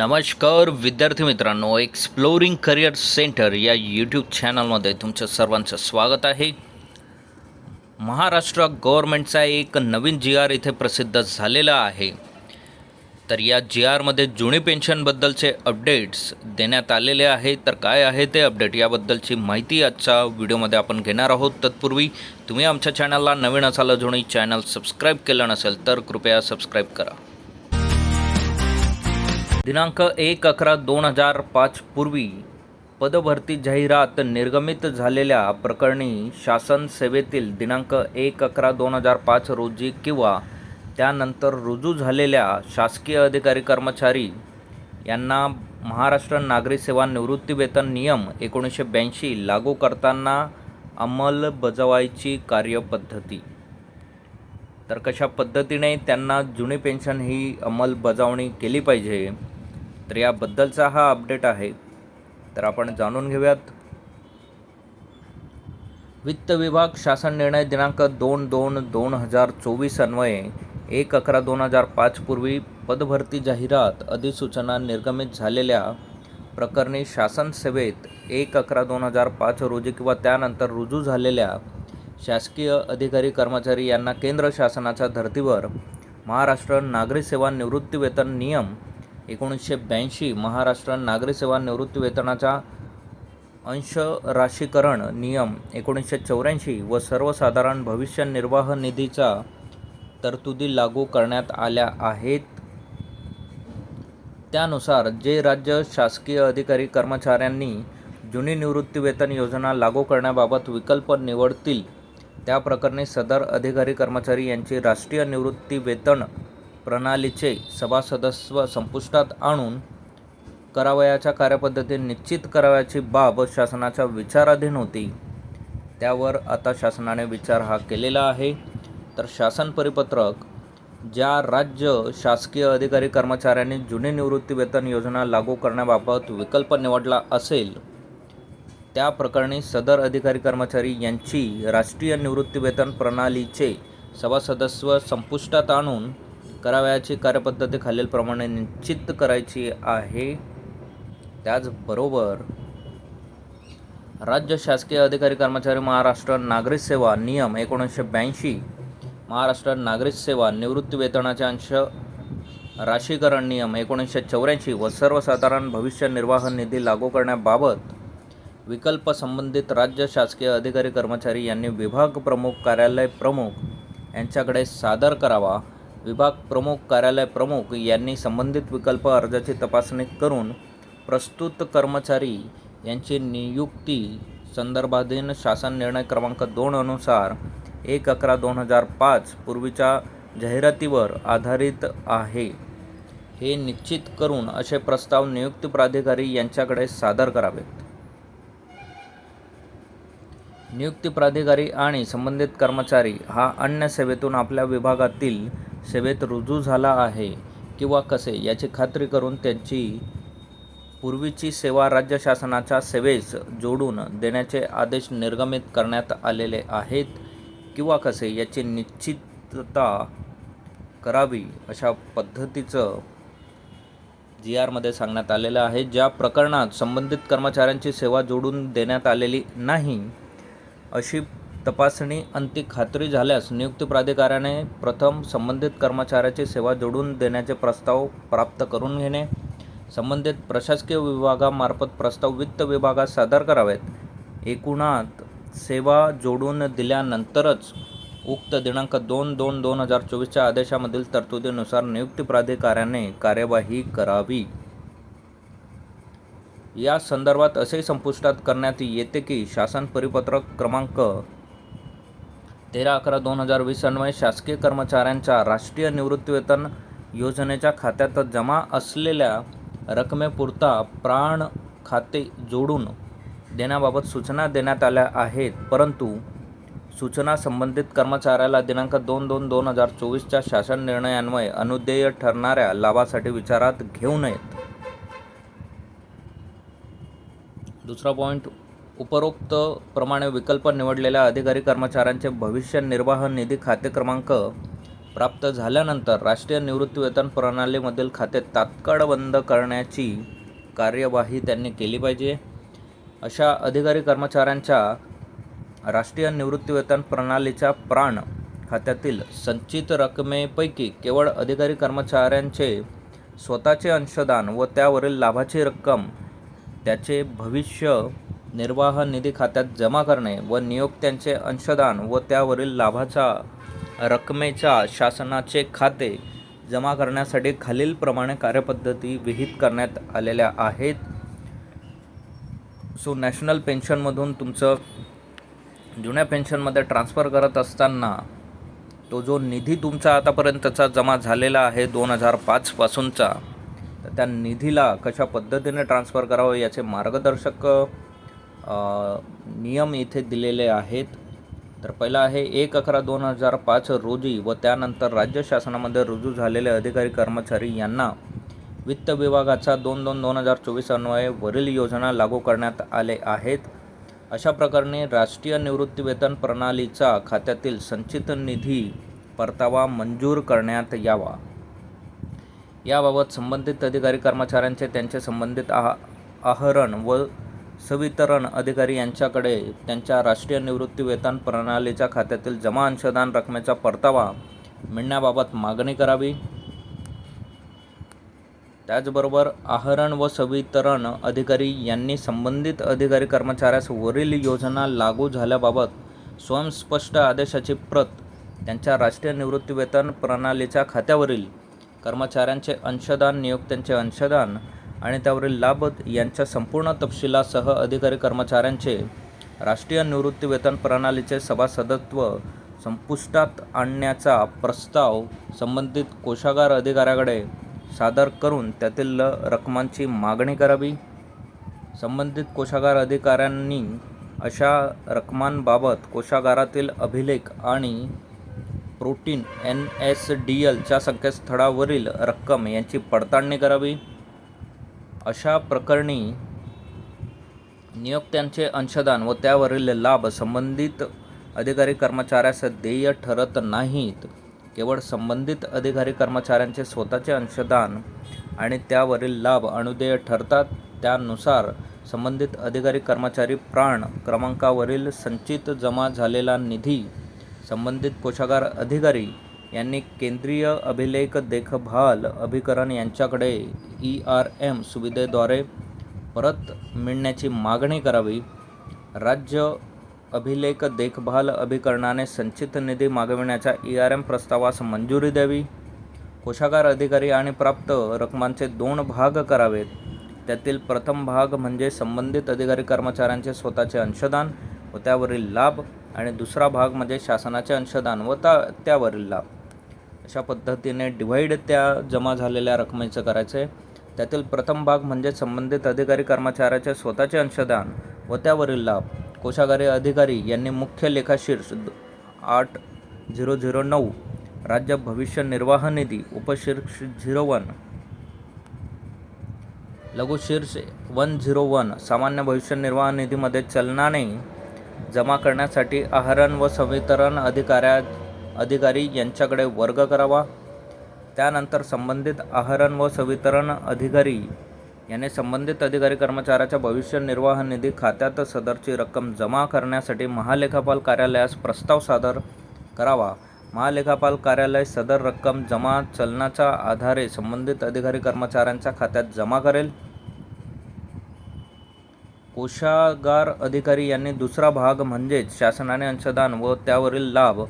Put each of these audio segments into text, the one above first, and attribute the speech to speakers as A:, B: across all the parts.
A: नमस्कार विद्यार्थी मित्रांनो एक्सप्लोरिंग करिअर सेंटर या यूट्यूब चॅनलमध्ये तुमचं सर्वांचं स्वागत आहे. महाराष्ट्र गव्हर्मेंटचा एक नवीन जी आर इथे प्रसिद्ध झालेला आहे. तर या जी आरमध्ये जुनी पेन्शनबद्दलचे अपडेट्स देण्यात आलेले आहे. तर काय आहे ते अपडेट याबद्दलची माहिती आजच्या व्हिडिओमध्ये आपण घेणार आहोत. तत्पूर्वी तुम्ही आमच्या चॅनलला नवीन असाल जुनी चॅनल सबस्क्राईब केलं नसेल तर कृपया सबस्क्राईब करा. दिनांक एक अकरा दोन हजार पाच पूर्वी पदभरती जाहिरात निर्गमित झालेल्या प्रकरणी शासन सेवेतील दिनांक एक अकरा दोन हजार पाच रोजी किंवा त्यानंतर रुजू झालेल्या शासकीय अधिकारी कर्मचारी यांना महाराष्ट्र नागरी सेवा निवृत्तीवेतन नियम एकोणीसशे ब्याऐंशी लागू करताना अंमलबजावायची कार्यपद्धती. तर कशा पद्धतीने त्यांना जुनी पेन्शन ही अंमलबजावणी केली पाहिजे? तर याबद्दलचा हा अपडेट आहे. तर आपण जाणून घेऊयात. वित्त विभाग शासन निर्णय दिनांक दोन दोन दोन हजार चोवीस अन्वये एक अकरा दोन हजार पाचपूर्वी पदभरती जाहिरात अधिसूचना निर्गमित झालेल्या प्रकरणी शासन सेवेत एक अकरा दोन हजार पाच रोजी किंवा त्यानंतर रुजू झालेल्या शासकीय अधिकारी कर्मचारी यांना केंद्र शासनाच्या धर्तीवर महाराष्ट्र नागरी सेवा निवृत्ती वेतन नियम एकोणीसशे ब्याऐंशी महाराष्ट्र नागरी सेवा निवृत्ती वेतनाचा अंश राशीकरण नियम एकोणीसशे चौऱ्याऐंशी व सर्वसाधारण भविष्य निर्वाह निधीचा तरतुदी लागू करण्यात आल्या आहेत. त्यानुसार जे राज्य शासकीय अधिकारी कर्मचाऱ्यांनी जुनी निवृत्ती वेतन योजना लागू करण्याबाबत विकल्प निवडतील त्या प्रकरणी सदर अधिकारी कर्मचारी यांची राष्ट्रीय निवृत्ती वेतन प्रणालीचे सभासदस्व संपुष्टात आणून करावयाच्या कार्यपद्धती निश्चित करावयाची बाब शासनाच्या विचाराधीन होती. त्यावर आता शासनाने विचार हा केलेला आहे. तर शासन परिपत्रक ज्या राज्य शासकीय अधिकारी कर्मचाऱ्यांनी जुनी निवृत्ती वेतन योजना लागू करण्याबाबत विकल्प निवडला असेल त्या प्रकरणी सदर अधिकारी कर्मचारी यांची राष्ट्रीय निवृत्ती वेतन प्रणालीचे सभासदस्व संपुष्टात आणून करावयाची कार्यपद्धती खालीलप्रमाणे निश्चित करायची आहे. त्याचबरोबर राज्य शासकीय अधिकारी कर्मचारी महाराष्ट्र नागरिक सेवा नियम एकोणीसशे ब्याऐंशी महाराष्ट्र नागरिक सेवा निवृत्ती वेतनाचे अंश राशीकरण नियम एकोणीसशे चौऱ्याऐंशी व सर्वसाधारण भविष्य निर्वाह निधी लागू करण्याबाबत विकल्प संबंधित राज्य शासकीय अधिकारी कर्मचारी यांनी विभाग प्रमुख कार्यालय प्रमुख यांच्याकडे सादर करावा. विभाग प्रमुख कार्यालय प्रमुख यांनी संबंधित विकल्प अर्जाची तपासणी करून प्रस्तुत कर्मचारी यांची नियुक्ती संदर्भाधीन शासन निर्णय क्रमांक दोन अनुसार एक अकरा दोन हजार पाच पूर्वीच्या जाहिरातीवर आधारित आहे. हे निश्चित करून असे प्रस्ताव नियुक्ती प्राधिकारी यांच्याकडे सादर करावेत. नियुक्ती प्राधिकारी आणि संबंधित कर्मचारी हा अन्य सेवेतून आपल्या विभागातील सेवेत रुजू झाला आहे किंवा कसे याची खात्री करून त्यांची पूर्वीची सेवा राज्य शासनाच्या सेवेस जोडून देण्याचे आदेश निर्गमित करण्यात आलेले आहेत किंवा कसे याची निश्चितता करावी अशा पद्धतीचं जी आरमध्ये सांगण्यात आलेलं आहे. ज्या प्रकरणात संबंधित कर्मचाऱ्यांची सेवा जोडून देण्यात आलेली नाही अशी तपासणी अंती खात्री झाल्यास नियुक्ती प्राधिकाऱ्याने प्रथम संबंधित कर्मचाऱ्याची सेवा जोडून देण्याचे प्रस्ताव प्राप्त करून घेणे. संबंधित प्रशासकीय विभागामार्फत प्रस्ताव वित्त विभागात सादर करावेत. एकूणात सेवा जोडून दिल्यानंतरच उक्त दिनांक दोन दोन दोन हजार चोवीसच्या आदेशामधील तरतुदीनुसार नियुक्ती प्राधिकाऱ्याने कार्यवाही करावी. या संदर्भात असे संपुष्टात करण्यात येते की शासन परिपत्रक क्रमांक तेरा अकरा दोन हजार वीस अन्वये शासकीय कर्मचाऱ्यांच्या राष्ट्रीय निवृत्तीवेतन योजनेच्या खात्यात जमा असलेल्या रकमेपुरता प्राण खाते जोडून देण्याबाबत सूचना देण्यात आल्या आहेत. परंतु सूचना संबंधित कर्मचाऱ्याला दिनांक दोन दोन दोन हजार चोवीसच्या शासन निर्णयान्वये अनुदेय ठरणाऱ्या लाभासाठी विचारात घेऊ नयेत. दुसरा पॉईंट उपरोक्त प्रमाणे विकल्प निवडलेल्या अधिकारी कर्मचाऱ्यांचे भविष्य निर्वाह निधी खाते क्रमांक प्राप्त झाल्यानंतर राष्ट्रीय निवृत्तीवेतन प्रणालीमधील खाते तात्काळ बंद करण्याची कार्यवाही त्यांनी केली पाहिजे. अशा अधिकारी कर्मचाऱ्यांच्या राष्ट्रीय निवृत्तीवेतन प्रणालीच्या प्राण खात्यातील संचित रकमेपैकी केवळ अधिकारी कर्मचाऱ्यांचे स्वतःचे अंशदान व त्यावरील लाभाची रक्कम त्याचे भविष्य निर्वाह निधी खात्यात जमा करणे व नियोक्त्यांचे अंशदान व त्यावरील लाभाच्या रकमेच्या शासनाचे खाते जमा करण्यासाठी खालीलप्रमाणे कार्यपद्धती विहित करण्यात आलेल्या आहेत. सो नॅशनल पेन्शनमधून तुमचं जुन्या पेन्शनमध्ये ट्रान्स्फर करत असताना तो जो निधी तुमचा आतापर्यंतचा जमा झालेला आहे दोन हजार पाचपासूनचा तर त्या निधीला कशा पद्धतीने ट्रान्स्फर करावं याचे मार्गदर्शक नियम इथे दिलेले आहेत. तर पहिला आहे एक अकरा दोन हजार पाच रोजी व त्यानंतर राज्य शासनामध्ये रुजू झालेले अधिकारी कर्मचारी यांना वित्त विभागाचा दोन दोन दोन हजार चोवीस अन्वये वरील योजना लागू करण्यात आले आहेत. अशा प्रकारे राष्ट्रीय निवृत्तीवेतन प्रणालीचा खात्यातील संचित निधी परतावा मंजूर करण्यात यावा. याबाबत संबंधित अधिकारी कर्मचाऱ्यांचे त्यांचे संबंधित आह आहरण व सवितरण अधिकारी यांच्याकडे त्यांच्या राष्ट्रीय निवृत्तीवेतन प्रणालीच्या खात्यातील जमा अंशदान रकमेचा परतावा मिळण्याबाबत मागणी करावी. त्याचबरोबर आहरण व सवितरण अधिकारी यांनी संबंधित अधिकारी कर्मचाऱ्यास वरील योजना लागू झाल्याबाबत स्वयंस्पष्ट आदेशाची प्रत त्यांच्या राष्ट्रीय निवृत्तीवेतन प्रणालीच्या खात्यावरील कर्मचाऱ्यांचे अंशदान नियोक्त्यांचे अंशदान आणि त्यावरील लाभ यांच्या संपूर्ण तपशिलासह अधिकारी कर्मचाऱ्यांचे राष्ट्रीय निवृत्तीवेतन प्रणालीचे सभासदत्व संपुष्टात आणण्याचा प्रस्ताव संबंधित कोषागार अधिकाऱ्याकडे सादर करून त्यातील रकमांची मागणी करावी. संबंधित कोषागार अधिकाऱ्यांनी अशा रकमांबाबत कोषागारातील अभिलेख आणि प्रोटीन एन एस डी एलच्या संकेतस्थळावरील रक्कम यांची पडताळणी करावी. अशा प्रकरणी नियोक्त्यांचे अंशदान व त्यावरील लाभ संबंधित अधिकारी कर्मचाऱ्यास देय ठरत नाहीत. केवळ संबंधित अधिकारी कर्मचाऱ्यांचे स्वतःचे अंशदान आणि त्यावरील लाभ अनुदेय ठरतात. त्यानुसार संबंधित अधिकारी कर्मचारी प्राण क्रमांकावरील संचित जमा झालेला निधी संबंधित कोषागार अधिकारी यांनी केंद्रीय अभिलेख देखभाल अभिकरण यांच्याकडे ई आर एम सुविधेद्वारे परत मिळण्याची मागणी करावी. राज्य अभिलेख देखभाल अभिकरणाने संचित निधी मागविण्याच्या ई आर एम प्रस्तावास मंजुरी द्यावी. कोशागार अधिकारी आणि प्राप्त रकमांचे दोन भाग करावेत. त्यातील प्रथम भाग म्हणजे संबंधित अधिकारी कर्मचाऱ्यांचे स्वतःचे अंशदान व त्यावरील लाभ आणि दुसरा भाग म्हणजे शासनाचे अंशदान व त्या त्यावरील लाभ. अशा पद्धतीने डिव्हाइड त्या जमा झालेल्या रकमेचं करायचं आहे त्यातील प्रथम भाग म्हणजे संबंधित अधिकारी कर्मचाऱ्याचे स्वतःचे अंशदान व त्यावरील लाभ. कोशागारी अधिकारी यांनी मुख्य लेखाशीर्ष आठ झिरो झिरो नऊ राज्य भविष्य निर्वाह निधी उपशीर्ष झिरो वन लघुशीर्ष वन झिरो वन सामान्य भविष्य निर्वाह निधीमध्ये चलनाने जमा करण्यासाठी आहरण व संवितरण अधिकाऱ्या अधिकारी यांच्याकडे वर्ग करावा. त्यानंतर संबंधित आहरण व संवितरण अधिकारी याने संबंधित अधिकारी कर्मचाऱ्याच्या भविष्य निर्वाह निधी खात्यात सदरची रक्कम जमा करण्यासाठी महालेखापाल कार्यालयास प्रस्ताव सादर करावा. महालेखापाल कार्यालय सदर रक्कम जमा चलनाच्या आधारे संबंधित अधिकारी कर्मचाऱ्यांच्या खात्यात जमा करेल. कोशागार अधिकारी यांनी दुसरा भाग म्हणजेच शासनाने अंशदान व त्यावरील लाभ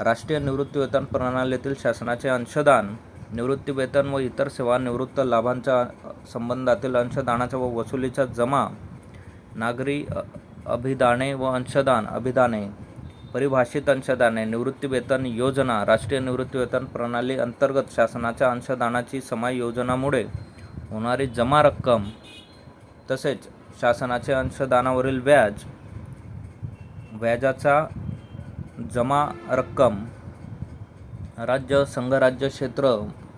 A: राष्ट्रीय निवृत्तीवेतन प्रणालीतील शासनाचे अंशदान निवृत्तीवेतन व इतर सेवानिवृत्त लाभांच्या संबंधातील अंशदानाच्या व वसुलीच्या जमा नागरी अभिदाने व अंशदान अभिदाने परिभाषित अंशदाने निवृत्तीवेतन योजना राष्ट्रीय निवृत्तीवेतन प्रणाली अंतर्गत शासनाच्या अंशदानाची समायोजनामुळे होणारी जमा रक्कम तसेच शासनाचे अंशदानावरील व्याज व्याजाचा जमा रक्कम राज्य संघराज्य क्षेत्र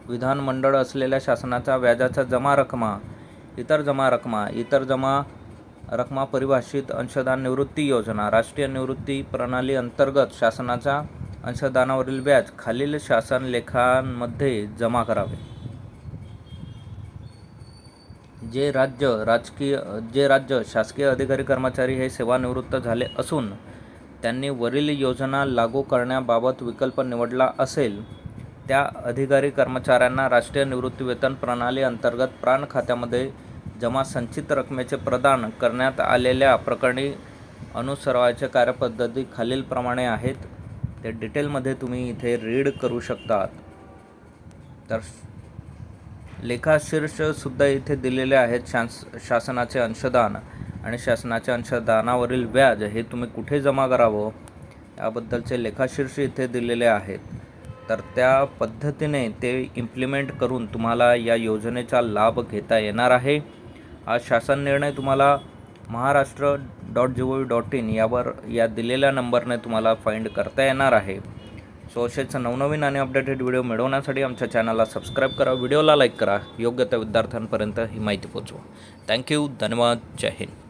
A: विधानमंडळ असलेल्या शासनाच्या व्याजाचा जमा रकमा इतर जमा रकमा इतर जमा रकमा परिभाषित अंशदान निवृत्ती योजना राष्ट्रीय निवृत्ती प्रणाली अंतर्गत शासनाच्या अंशदानावरील व्याज खालील शासन लेखांमध्ये जमा करावे. जे राज्य राजकीय जे राज्य शासकीय अधिकारी कर्मचारी हे सेवानिवृत्त झाले असून त्यांनी वरील योजना लागू करण्याबाबत विकल्प निवडला असेल त्या अधिकारी कर्मचाऱ्यांना राष्ट्रीय निवृत्तीवेतन प्रणाली अंतर्गत प्राण खात्यामध्ये जमा संचित रकमेचे प्रदान करण्यात आलेल्या प्रकरणी अनुसरवायच्या कार्यपद्धती खालीलप्रमाणे आहेत. ते डिटेलमध्ये तुम्ही इथे रीड करू शकतात. तर लेखाशीर्षसुद्धा इथे दिलेले आहेत शास शासनाचे अंशदान. आणि शासनाच्या अंशदानावरील व्याज हे तुम्ही कुठे जमा करावं? याबद्दलचे लेखाशीर्ष इथे दिलेले आहेत. तर त्या पद्धतीने ते इम्प्लिमेंट करून तुम्हाला या योजनेचा लाभ घेता येणार आहे. हा शासन निर्णय तुम्हाला Maharashtra dot G O V dot in यावर या दिलेल्या नंबरने तुम्हाला फाइंड करता येणार आहे. सो असेच नवनवीन आणि अपडेटेड व्हिडिओ मिळवण्यासाठी आमच्या चॅनलला सबस्क्राईब करा व्हिडिओला लाईक करा. योग्य त्या विद्यार्थ्यांपर्यंत ही माहिती पोचवा थँक्यू धन्यवाद. जय हिंद.